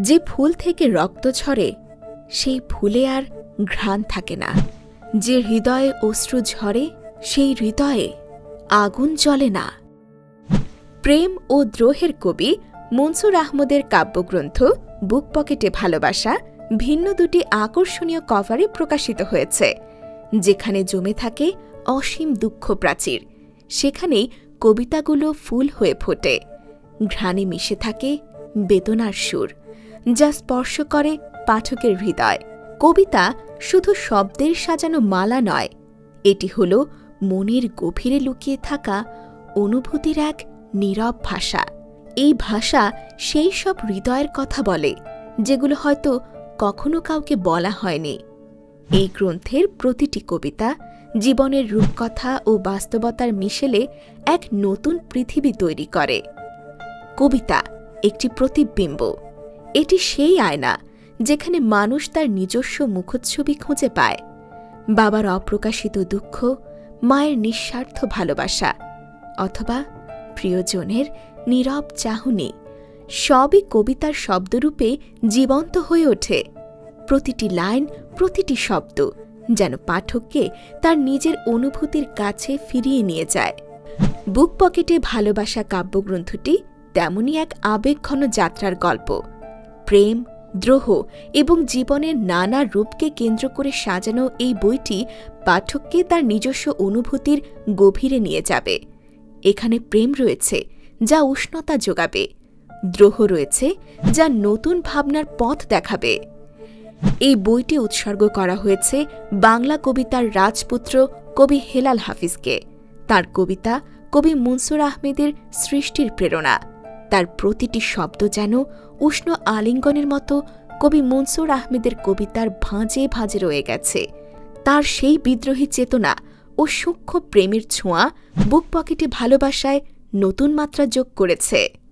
যে ফুল থেকে রক্ত ঝরে সেই ফুলে আর ঘ্রাণ থাকে না। যে হৃদয়ে অশ্রু ঝরে, সেই হৃদয়ে আগুন জ্বলে না। প্রেম ও দ্রোহের কবি মনসুর আহমদের কাব্যগ্রন্থ বুক পকেটে ভালোবাসা ভিন্ন দুটি আকর্ষণীয় কভারে প্রকাশিত হয়েছে, যেখানে জমে থাকে অসীম দুঃখ প্রাচীর। সেখানেই কবিতাগুলো ফুল হয়ে ফোটে। ঘ্রাণে মিশে থাকে বেদনার সুর। যা স্পর্শ করে পাঠকের হৃদয়। কবিতা শুধু শব্দের সাজানো মালা নয়, এটি হল মনের গভীরে লুকিয়ে থাকা অনুভূতির এক নীরব ভাষা। এই ভাষা সেই সব হৃদয়ের কথা বলে, যেগুলো হয়তো কখনো কাউকে বলা হয়নি। এই গ্রন্থের প্রতিটি কবিতা জীবনের রূপকথা ও বাস্তবতার মিশেলে এক নতুন পৃথিবী তৈরি করে। কবিতা একটি প্রতিবিম্ব। এটি সেই আয়না যেখানে মানুষ তার নিজস্ব মুখচ্ছবি খুঁজে পায়। বাবার অপ্রকাশিত দুঃখ, মায়ের নিঃস্বার্থ ভালোবাসা, অথবা প্রিয়জনের নীরব চাহনি, সবই কবিতার শব্দরূপে জীবন্ত হয়ে ওঠে। প্রতিটি লাইন, প্রতিটি শব্দ যেন পাঠককে তার নিজের অনুভূতির কাছে ফিরিয়ে নিয়ে যায়। বুক পকেটে ভালোবাসা কাব্যগ্রন্থটি তেমনই এক আবেগঘন যাত্রার গল্প। প্রেম, দ্রোহ এবং জীবনের নানা রূপকে কেন্দ্র করে সাজানো এই বইটি পাঠককে তার নিজস্ব অনুভূতির গভীরে নিয়ে যাবে। এখানে প্রেম রয়েছে, যা উষ্ণতা যোগাবে। দ্রোহ রয়েছে, যা নতুন ভাবনার পথ দেখাবে। এই বইটি উৎসর্গ করা হয়েছে বাংলা কবিতার রাজপুত্র কবি হেলাল হাফিজকে। তার কবিতা কবি মনসুর আহমেদের সৃষ্টির প্রেরণা। তার প্রতিটি শব্দ যেন উষ্ণ আলিঙ্গনের মতো কবি মনসুর আহমেদের কবিতার ভাঁজে ভাঁজে রয়ে গেছে। তার সেই বিদ্রোহী চেতনা ও সূক্ষ্ম প্রেমের ছোঁয়া বুক পকেটে ভালোবাসায় নতুন মাত্রা যোগ করেছে।